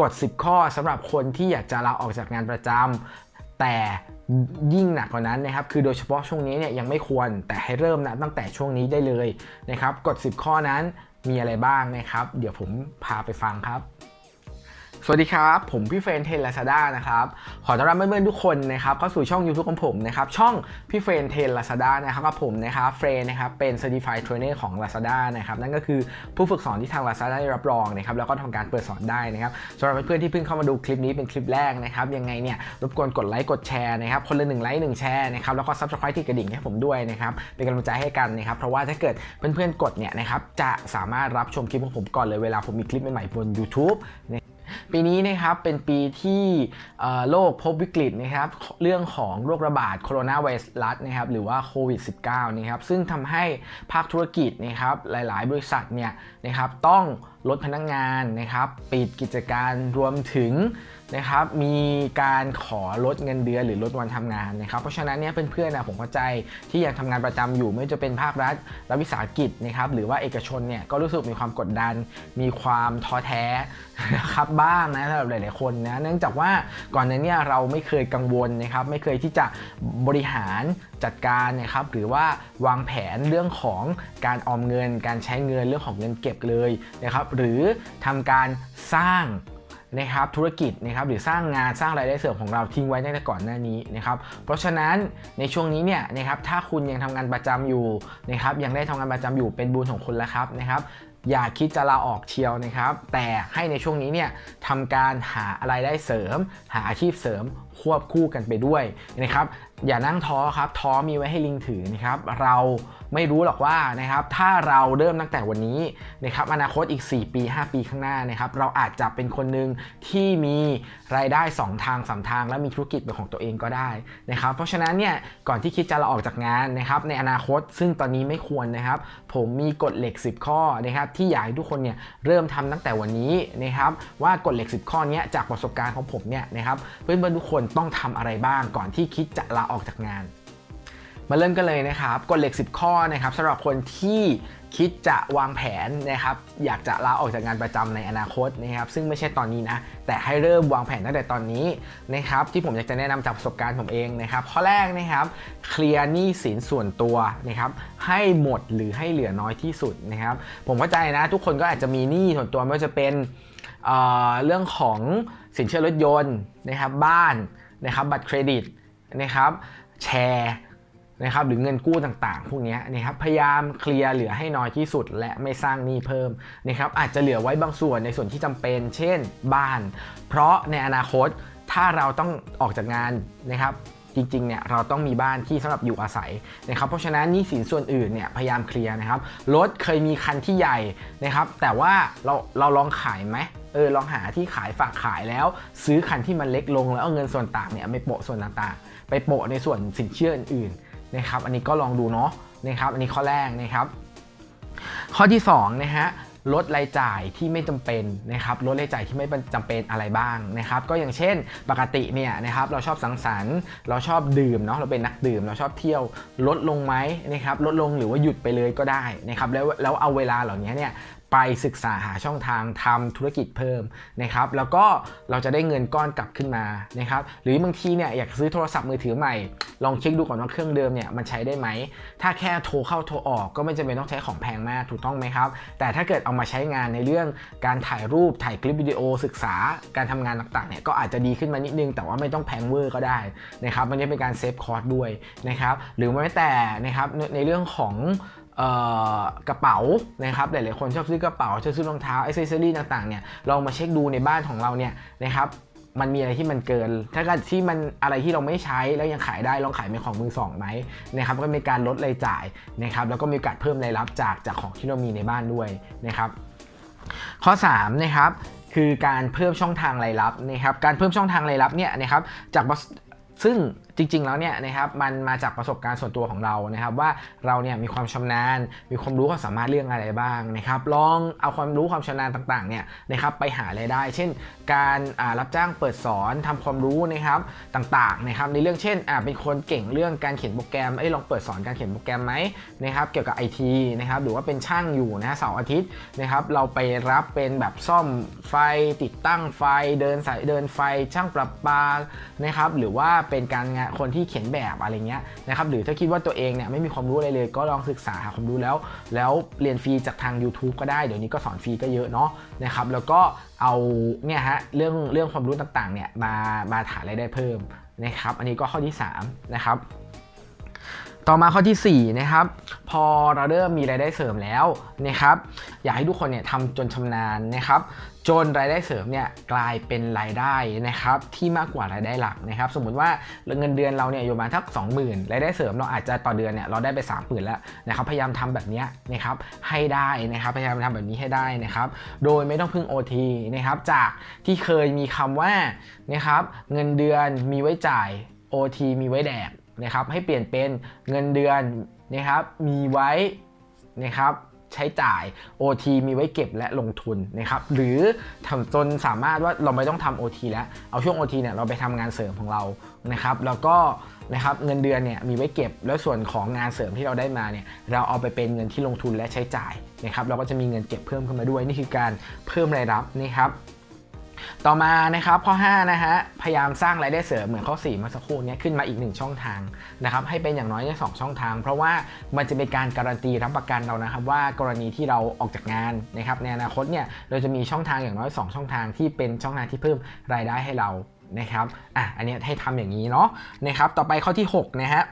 กฎ 10 ข้อสำหรับคนที่อยากจะลาออกจากงานประจำแต่ยิ่งหนักกว่านั้นนะครับ คือโดยเฉพาะช่วงนี้เนี่ยยังไม่ควรแต่ให้เริ่มนะตั้งแต่ช่วงนี้ได้เลยนะครับกฎ 10 ข้อนั้นมีอะไรบ้างนะครับ เดี๋ยวผมพาไปฟังครับ สวัสดีครับ ผมพี่เฟรนเทนลาซาด้านะครับ ขอต้อนรับเพื่อนๆทุกคนนะครับเข้าสู่ช่อง YouTube ของผมนะครับ ช่องพี่เฟรนเทนลาซาด้านะครับกับผมนะครับเฟรนนะครับเป็น Certified Trainer ของ Lazada นะครับนั่นก็คือผู้ฝึกสอนที่ทาง Lazada ได้รับรองนะครับแล้วก็ทำการเปิดสอนได้นะครับสำหรับเพื่อนๆที่เพิ่งเข้ามาดูคลิปนี้เป็นคลิปแรกนะครับยังไงเนี่ยรบกวนกดไลค์กดแชร์นะครับคนละหนึ่งไลค์หนึ่งแชร์นะครับแล้วก็ Subscribe ที่กระดิ่งให้ผมด้วยนะครับเป็นกำลังใจให้กันนะครับเพราะว่าถ้าเกิดเพื่อนๆกดเนี่ยนะครับจะสามารถรับชมคลิปของผมก่อนเลยเวลาผมมีคลิปใหม่ๆบน YouTube ปีนี้นะครับเป็นปีที่โลกพบวิกฤตนะครับเรื่องของโรคระบาดโคโรนาไวรัสนะครับหรือว่าโควิด -19 นะครับซึ่งทำให้ภาคธุรกิจนะครับหลาย ๆ บริษัทเนี่ยนะครับต้อง ลดพนักงงานนะครับ ปิดกิจการรวมถึงนะครับมีการขอลดเงินเดือนหรือลดวันทำงานนะครับ เพราะฉะนั้นเนี่ยเพื่อนๆนะผมเข้าใจที่ยังทำงานประจำอยู่ ไม่ว่าจะเป็นภาครัฐรัฐวิสาหกิจนะครับหรือว่าเอกชนเนี่ยก็รู้สึกมีความกดดัน มีความท้อแท้นะครับบ้างนะสำหรับหลายๆคนนะเนื่องจากว่าก่อนหน้านี้เราไม่เคยกังวลนะครับไม่เคยที่จะบริหารจัดการนะครับหรือว่าวางแผนเรื่องของการออมเงิน การใช้เงินเรื่องของเงินเก็บเลยนะครับหรือทำการสร้างนะครับธุรกิจนะครับหรือสร้างงานสร้างรายได้เสริมของเราทิ้งไว้ตั้งแต่ก่อนหน้านี้นะครับเพราะฉะนั้นในช่วงนี้เนี่ยนะครับถ้าคุณยังทำงานประจำอยู่นะครับยังได้ทำงานประจำอยู่เป็นบุญของคุณแล้วครับนะครับอย่าคิดจะลาออกเชียวนะครับ แต่ให้ในช่วงนี้เนี่ยทำการหาอะไรได้เสริม หาอาชีพเสริม ควบคู่กันไปด้วยนะครับอย่านั่งท้อครับท้อมีไว้ให้ลิงถือนะครับเราไม่รู้หรอกว่านะครับถ้าเราเริ่มตั้งแต่วันนี้นะครับอนาคตอีก 4 ปี 5 ปีข้างหน้านะครับเราอาจจะเป็นคนหนึ่งที่มีรายได้ 2 ทางส3ทาง และมีธุรกิจเป็นของตัวเองก็ได้นะครับเพราะฉะนั้นเนี่ยก่อนที่คิดจะลาออกจากงานนะครับในอนาคตซึ่งตอนนี้ไม่ควรนะครับ ผมมีกฎเหล็ก 10 ข้อนะครับที่อยากให้ทุกคนเนี่ยเริ่มทำตั้งแต่วันนี้นะครับว่ากฎเหล็ก 10 ข้อนี้จากประสบการณ์ของผมเนี่ยนะครับเพื่อนๆทุกคนต้องทำอะไรบ้างก่อนที่คิดจะลาออกจากงาน มาเริ่มกันเลยนะครับกฎเหล็ก 10 ข้อนะครับสำหรับคนที่คิดจะวางแผนนะครับอยากจะลาออกจากงานประจำในอนาคตนะครับซึ่งไม่ใช่ตอนนี้นะแต่ให้เริ่มวางแผนตั้งแต่ตอนนี้นะครับที่ผมอยากจะแนะนำจากประสบการณ์ผมเองนะครับข้อแรกนะครับเคลียร์หนี้สินส่วนตัวนะครับให้หมดหรือให้เหลือน้อยที่สุดนะครับผมเข้าใจนะทุกคนก็อาจจะมีหนี้ส่วนตัวไม่ว่าจะเป็นเเรื่องของ สินเชื่อรถยนต์นะครับบ้านนะครับบัตรเครดิตนะครับแชร์นะครับหรือเงินกู้ต่างๆ พวกนี้นะครับพยายามเคลียร์เหลือให้น้อยที่สุด และไม่สร้างหนี้เพิ่มนะครับอาจจะเหลือไว้บางส่วนในส่วนที่จำเป็น เช่นบ้าน เพราะในอนาคตถ้าเราต้องออกจากงานนะครับ จริงๆเนี่ยเราต้องมีบ้านที่สำหรับอยู่อาศัยนะครับเพราะฉะนั้นหนี้สินส่วนอื่นเนี่ยพยายามเคลียร์นะครับรถเคยมีคันที่ใหญ่นะครับแต่ว่าเราเราลองขายไหมเออลองหาที่ขายฝากขายแล้ว ซื้อคันที่มันเล็กลงแล้วเอาเงินส่วนต่างเนี่ยไปโปะส่วนต่างๆ ไปโปะในส่วนสินเชื่ออื่นๆนะครับอันนี้ก็ลองดูเนาะนะครับอันนี้ข้อแรกนะครับข้อที่2นะฮะ ลดรายจ่ายที่ไม่จำเป็นนะครับลดรายจ่ายที่ไม่จำเป็นอะไรบ้างนะครับก็อย่างเช่นปกติเนี่ยนะครับเราชอบสังสรรค์เราชอบดื่มเนาะเราเป็นนักดื่ม เราชอบเที่ยวลดลงไหมนะครับลดลงหรือว่าหยุดไปเลยก็ได้นะครับแล้วแล้วเอาเวลาเหล่านี้เนี่ย ไปศึกษาหาช่องทางทำธุรกิจเพิ่มนะครับ แล้วก็เราจะได้เงินก้อนกลับขึ้นมานะครับ หรือบางทีเนี่ยอยากซื้อโทรศัพท์มือถือใหม่ ลองเช็คดูก่อนว่าเครื่องเดิมเนี่ยมันใช้ได้ไหม ถ้าแค่โทรเข้าโทรออกก็ไม่จำเป็นต้องใช้ของแพงมากถูกต้องไหมครับ แต่ถ้าเกิดเอามาใช้งานในเรื่องการถ่ายรูปถ่ายคลิปวิดีโอศึกษาการทำงานต่างๆเนี่ยก็อาจจะดีขึ้นมานิดนึง แต่ว่าไม่ต้องแพงเวอร์ก็ได้นะครับ มันจะเป็นการเซฟคอร์สด้วยนะครับ หรือแม้แต่นะครับในเรื่องของ กระเป๋านะครับหลายๆคนชอบซื้อกระเป๋าชอบซื้อรองเท้าอิเซอรี่ต่างๆเนี่ยลองมาเช็คดูในบ้านของเราเนี่ยนะครับมันมีอะไรที่มันเกิน ถ้าเกิดที่มันอะไรที่เราไม่ใช้แล้วยังขายได้ลองขายเป็นของมือสองไหมนะครับก็มีการลดรายจ่ายนะครับแล้วก็มีโอกาสเพิ่มรายรับจากจากของที่เรามีในบ้านด้วยนะครับข้อ3นะครับคือการเพิ่มช่องทางรายรับนะครับการเพิ่มช่องทางรายรับเนี่ยนะครับจากซึ่ง จริง ๆ แล้วเนี่ยนะครับมันมาจากประสบการณ์ส่วนตัวของเรานะครับ ว่าเราเนี่ยมีความชำนาญ มีความรู้ความสามารถเรื่องอะไรบ้างนะครับ ลองเอาความรู้ความชำนาญต่างๆเนี่ยนะครับไปหารายได้ เช่น การรับจ้างเปิดสอนทำความรู้นะครับต่างๆนะครับในเรื่องเช่นเป็นคนเก่งเรื่องการเขียนโปรแกรมไอ้ลองเปิดสอนการเขียนโปรแกรมไหมนะครับเกี่ยวกับไอทีนะครับหรือว่าเป็นช่างอยู่นะเสาร์อาทิตย์นะครับเราไปรับเป็นแบบซ่อมไฟติดตั้งไฟเดินสายเดินไฟช่างประปานะครับหรือว่าเป็นการงานคนที่เขียนแบบอะไรเงี้ยนะครับหรือถ้าคิดว่าตัวเองเนี่ยไม่มีความรู้อะไรเลย ก็ลองศึกษาหาความรู้แล้ว แล้วเรียนฟรีจากทาง YouTube ก็ได้เดี๋ยวนี้ก็สอนฟรีก็เยอะเนาะนะครับแล้วก็เอาเนี่ยฮะเรื่องเรื่องความรู้ต่างๆเนี่ยมามาฐายรายได้เพิ่มนะครับอันนี้ก็ข้อที่3นะครับ ต่อมาข้อที่ 4 นะครับ พอเราเริ่มมีรายได้เสริมแล้วนะครับ อยากให้ทุกคนเนี่ยทำจนชำนาญนะครับ จนรายได้เสริมเนี่ยกลายเป็นรายได้นะครับ ที่มากกว่ารายได้หลักนะครับ สมมุติว่าเงินเดือนเราเนี่ยอยู่มาทัก20,000รายได้เสริมเราอาจจะต่อเดือนเนี่ยเราได้ไป 30,000แล้วนะครับพยายามทำแบบนี้นะครับให้ได้นะครับพยายามทำแบบนี้ให้ได้นะครับ โดยไม่ต้องพึ่ง OT นะครับ จากที่เคยมีคำว่านะครับเงินเดือนมีไว้จ่าย OT มีไว้แดก นะครับให้เปลี่ยนเป็นเงินเดือนนะครับมีไว้นะครับใช้จ่าย OT มีไว้เก็บและลงทุนนะครับหรือทำจนสามารถว่าเราไม่ต้องทำ OT แล้วเอาช่วง OT เนี่ยเราไปทำงานเสริมของเรานะครับแล้วก็นะครับเงินเดือนเนี่ยมีไว้เก็บแล้วส่วนของงานเสริมที่เราได้มาเนี่ยเราเอาไปเป็นเงินที่ลงทุนและใช้จ่ายนะครับเราก็จะมีเงินเก็บเพิ่มขึ้นมาด้วยนี่คือการเพิ่มรายรับนะครับ ต่อมานะครับข้อ5นะฮะพยายามสร้างรายได้เสริมเหมือนข้อ4เมื่อสักครู่นี้ขึ้นมาอีก 1 ช่องทางนะครับให้เป็นอย่างน้อยในสช่องทาง เพราะว่ามันจะเป็นการการันตีรับประกันเรานะครับ ว่ากรณีที่เราออกจากงานนะครับในอนาคตเนี่ยเราจะมีช่องทางอย่างน้อย 2 ช่องทางที่เป็นช่องทางที่เพิ่มรายได้ให้เรานะครับอะอันนี้ให้ทำอย่างนี้เนาะนะครับต่อไปข้อที่6นะฮะ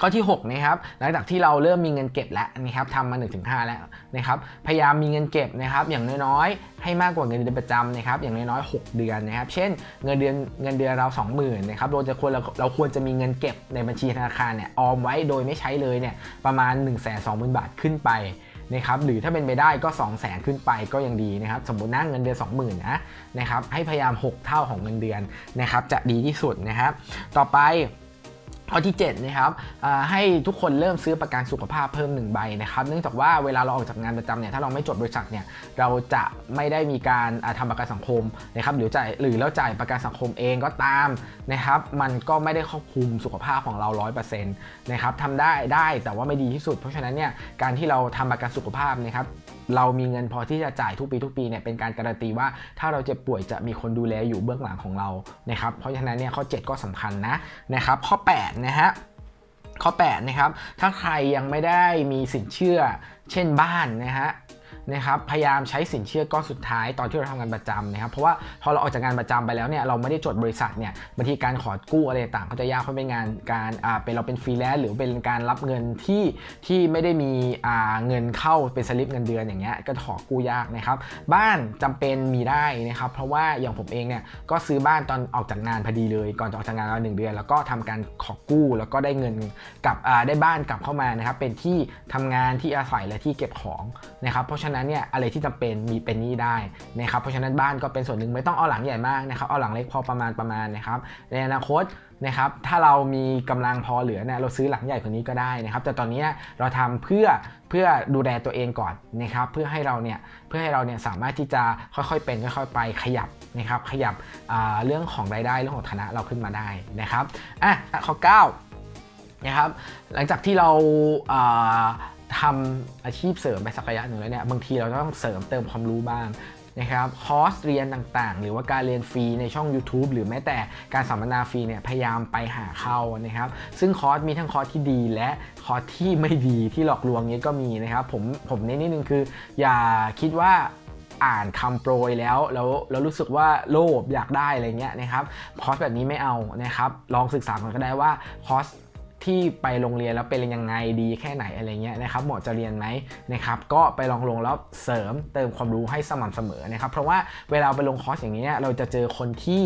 ข้อที่6นะครับหลังจากที่เราเริ่มมีเงินเก็บแล้วนะครับทำมา1-5 แล้วนะครับพยายามมีเงินเก็บนะครับอย่างน้อยๆ ให้มากกว่าเงินเดือนประจำนะครับอย่างน้อยๆ 6 เดือนนะครับ เช่นเงินเดือนเงินเดือนเรา 20,000นะครับเราจะควรเราควรจะมีเงินเก็บในบัญชีธนาคารเนี่ยออมไว้โดยไม่ใช้เลยเนี่ยประมาณ 1 2 0 0 0 0 บาทขึ้นไปนะครับหรือถ้าเป็นไปได้ก็ 2 0 0 0 0 0ขึ้นไปก็ยังดีนะครับสมมตินั่งเงินเดือน 20,000นะนะครับให้พยายาม 6 เท่าของเงินเดือนนะครับจะดีที่สุดนะครับต่อไป ข้อที่7นะครับให้ทุกคนเริ่มซื้อประกันสุขภาพเพิ่ม1ใบนะครับเนื่องจากว่าเวลาเราออกจากงานประจำเนี่ยถ้าเราไม่จดบริษัทเนี่ยเราจะไม่ได้มีการทำประกันสังคมนะครับหรือจ่ายหรือเราจ่ายประกันสังคมเองก็ตามนะครับมันก็ไม่ได้ครอบคลุมสุขภาพของเรา 100%นะครับทำได้ได้แต่ว่าไม่ดีที่สุด เพราะฉะนั้นเนี่ยการที่เราทำประกันสุขภาพนะครับ เรามีเงินพอที่จะจ่ายทุกปีทุกปีเนี่ยเป็นการการันตีว่าถ้าเราเจ็บป่วยจะมีคนดูแลอยู่เบื้องหลังของเรานะครับเพราะฉะนั้นเนี่ยข้อ 7 ก็สำคัญนะนะครับข้อ 8 นะฮะข้อ 8 นะครับ ถ้าใครยังไม่ได้มีสินเชื่อเช่นบ้านนะฮะ นะครับพยายามใช้สินเชื่อก้อนสุดท้ายตอนที่เราทำงานประจำนะครับเพราะว่าพอเราออกจากงานประจำไปแล้วเนี่ยเราไม่ได้จดบริษัทเนี่ยบางทีการขอกู้อะไรต่างก็จะยากเพราะเป็นงานการอ่าเป็นเราเป็นฟรีแลนซ์หรือเป็นการรับเงินที่ที่ไม่ได้มีอ่าเงินเข้าเป็นสลิปเงินเดือนอย่างเงี้ยก็ขอกู้ยากนะครับบ้านจำเป็นมีได้นะครับเพราะว่าอย่างผมเองเนี่ยก็ซื้อบ้านตอนออกจากงานพอดีเลย ก่อนจะออกจากงานเราหนึ่งเดือน แล้วก็ทำการขอกู้แล้วก็ได้เงินกับอ่าได้บ้านกลับเข้ามานะครับเป็นที่ทำงานที่อาศัยและที่เก็บของนะครับเพราะฉะนั้นเนี่ยอะไรที่จำเป็นมีเป็นนี้ได้นะครับเพราะฉะนั้นบ้านก็เป็นส่วนหนึ่งไม่ต้องเอาหลังใหญ่มากนะครับเอาหลังเล็กพอประมาณประมาณนะครับในอนาคตนะครับถ้าเรามีกำลังพอเหลือเนี่ยเราซื้อหลังใหญ่กว่านี้ก็ได้นะครับ แต่ตอนนี้เราทำเพื่อเพื่อดูแลตัวเองก่อนนะครับเพื่อให้เราเนี่ยเพื่อให้เราเนี่ยสามารถที่จะค่อยๆเป็นค่อยๆไปขยับนะครับขยับเรื่องของรายได้เรื่องของฐานะเราขึ้นมาได้นะครับอะข้อ9นะครับหลังจากที่เรา ทำอาชีพเสริมไปสักระยะหนึ่งแล้วเนี่ยบางทีเราต้องเสริมเติมความรู้บ้างนะครับคอร์สเรียนต่างๆ หรือว่าการเรียนฟรีในช่อง YouTube หรือแม้แต่การสัมมนาฟรีเนี่ยพยายามไปหาเข้านะครับ ซึ่งคอร์สมีทั้งคอร์สที่ดีและคอร์สที่ไม่ดีที่หลอกลวงนี้ก็มีนะครับผมผมเน้นนิดนึงคือ อย่าคิดว่าอ่านคำโปรยแล้วแล้วแล้วรู้สึกว่าโลภอยากได้อะไรเงี้ยนะครับคอร์สแบบนี้ไม่เอานะครับ ลองศึกษาก่อนก็ได้ว่าคอร์ส ที่ไปโรงเรียนแล้วเป็นยังไงดีแค่ไหนอะไรเงี้ยนะครับเหมาะจะเรียนไหมนะครับก็ไปลองลงแล้วเสริมเติมความรู้ให้สม่ำเสมอนะครับเพราะว่าเวลาไปลงคอร์สอย่างนี้ยเราจะเจอคนที่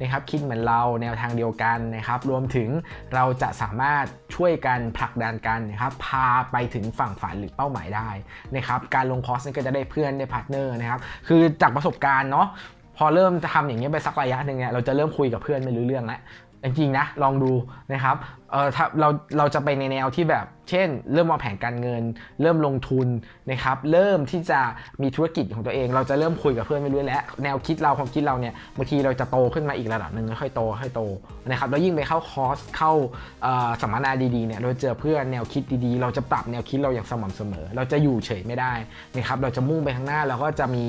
นะครับคิดเหมือนเราแนวทางเดียวกันนะครับรวมถึงเราจะสามารถช่วยกันผลักดันกันนะครับพาไปถึงฝั่งฝันหรือเป้าหมายได้นะครับการลงคอร์สนี่ก็จะได้เพื่อนได้พาร์ทเนอร์นะครับคือจากประสบการณ์เนาะพอเริ่มจะทำอย่างนี้ยไปสักระยะหนึ่งเนี่ยเราจะเริ่มคุยกับเพื่อนไม่รู้เรื่องแล้วจริงๆนะลองดูนะครับ เออถ้าเราเราจะไปในแนวที่แบบ เช่น เริ่มวางแผนการเงิน เริ่มลงทุนนะครับ เริ่มที่จะมีธุรกิจของตัวเอง เราจะเริ่มคุยกับเพื่อนไปเรื่อยแล้ว แนวคิดเราความคิดเราเนี่ยบางทีเราจะโตขึ้นมาอีกระดับหนึ่งค่อยโตค่อยโตนะครับแล้วยิ่งไปเข้าคอร์สเข้าสัมมนาดีๆเนี่ยเราเจอเพื่อนแนวคิดดีๆ เราจะปรับแนวคิดเราอย่างสม่ำเสมอ เราจะอยู่เฉยไม่ได้นะครับเราจะมุ่งไปข้างหน้าเราก็จะมี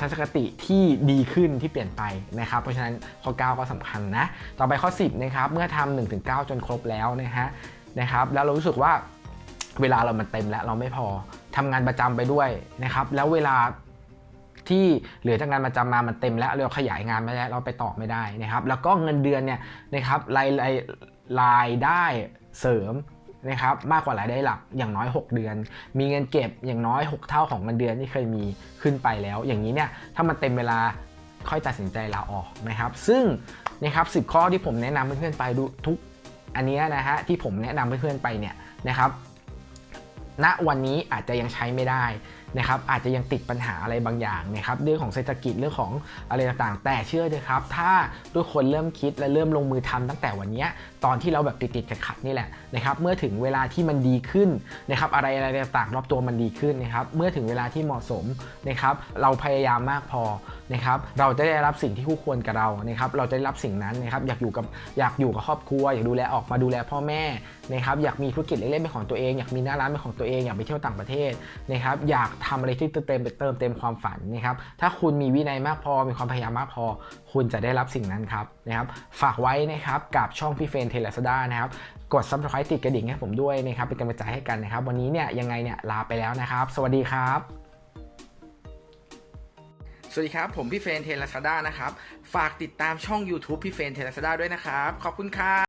ทัศนคติที่ดีขึ้นที่เปลี่ยนไปนะครับเพราะฉะนั้นข้อ 9 ก็สำคัญนะต่อไปข้อ 10นะครับเมื่อทำ1ถึง9จนครบแล้วนะฮะนะครับแล้วเรารู้สึกว่าเวลาเรามันเต็มแล้วเราไม่พอทำงานประจำไปด้วยนะครับแล้วเวลาที่เหลือจากงานประจำมามันเต็มแล้วเราขยายงานไม่ได้เราไปต่อไม่ได้นะครับ แล้วก็เงินเดือนเนี่ยนะครับรายรายรายได้เสริมนะครับมากกว่ารายได้หลักอย่างน้อย 6 เดือน มีเงินเก็บอย่างน้อย 6 เท่าของเงินเดือนที่เคยมีขึ้นไปแล้ว อย่างนี้เนี่ยถ้ามันเต็มเวลาค่อยตัดสินใจลาออกนะครับ ซึ่งนะครับสิข้อที่ผมแนะนำเพื่อนๆไปดูทุก อันนี้นะฮะที่ผมแนะนำเพื่อนๆไปเนี่ยนะครับณวันนี้อาจจะยังใช้ไม่ได้ นะครับอาจจะยังติดปัญหาอะไรบางอย่างนะครับเรื่องของเศรษฐกิจเรื่องของอะไรต่างๆ แต่เชื่อเลยครับ ถ้าทุกคนเริ่มคิดและเริ่มลงมือทำตั้งแต่วันนี้ตอนที่เราแบบติดๆขัดๆนี่แหละนะครับเมื่อถึงเวลาที่มันดีขึ้นนะครับอะไรอะไรต่างๆรอบตัวมันดีขึ้นนะครับเมื่อถึงเวลาที่เหมาะสมนะครับเราพยายามมากพอนะครับเราจะได้รับสิ่งที่คู่ควรกับเรานะครับเราจะได้รับสิ่งนั้นนะครับอยากอยู่กับอยากอยู่กับครอบครัว อยากดูแลออกมาดูแลพ่อแม่นะครับอยากมีธุรกิจเล็กๆเป็นของตัวเองอยากมีหน้าร้านเป็นของตัวเองอยากไปเที่ยวต่างประเทศนะครับอยากทำอะไรที่เติมเต็มเติมเต็มความฝันนะครับถ้าคุณมีวินัยมากพอมีความพยายามมากพอ คุณจะได้รับสิ่งนั้นครับนะครับฝากไว้นะครับกับช่องพี่เฟนเทเลสดานะครับกด subscribe ติดกระดิ่งให้ผมด้วยนะครับเป็นกำลังใจให้กันนะครับ วันนี้เนี่ยยังไงเนี่ยลาไปแล้วนะครับ สวัสดีครับสวัสดีครับ ผมพี่เฟนเทเลสดานะครับ ฝากติดตามช่อง YouTube พี่เฟนเทเลสดาด้วยนะครับ ขอบคุณครับ